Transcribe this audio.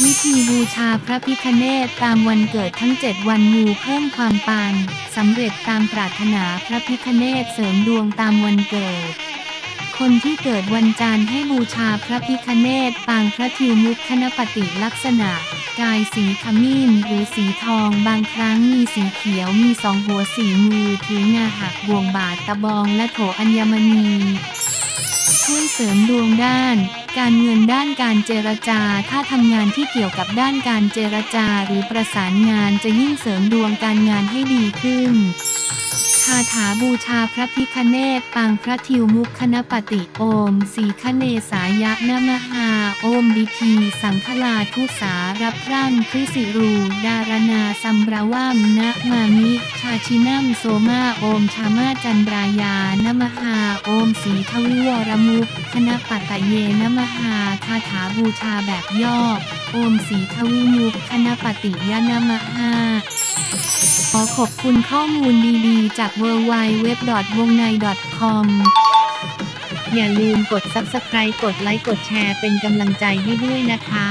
วิธีบูชาพระพิคเนตตามวันเกิดทั้ง 7 วันมูเพิ่มความปังสำเร็จตามปรารถนาพระพิคเนตเสริมดวงตามวันเกิด คนที่เกิดวันจันทร์ให้บูชาพระพิคเนตปางพระทิวมุขคณปฏิลักษณะ กายสีขมิ้นหรือสีทองบางครั้งมีสีเขียวมีสองหัวสีมือถืองาหักบ่วงบาทตะบองและโถอัญมณีช่วยเสริมดวงด้าน การเงินด้านการเจรจา ถ้าทำงานที่เกี่ยวกับด้านการเจรจาหรือประสานงานจะยิ่งเสริมดวงการงานให้ดีขึ้นาถาบูชาพระพิคเนตปางพระทิวมุขคณปฏิโอมสีคเนสายะนมหาโอมดิพีสังฆลาทุสารับร่ำคริสิรู ดารนาสัมรวามนะมามิ ชาชินัมโสมาโอมชามาจันรายานมหาโอมสีทวิวรมุขคณปัตเยนมหาคาถาบูชาแบบย่อ โอมสีทวิมุขคณปฏิยนมหา ขอขอบคุณข้อมูลดีๆ จาก w w w w o n g n a i c o m อย่าลืมกด Subscribe กดไลค์ กดแชร์เป็นกำลังใจให้ด้วยนะคะ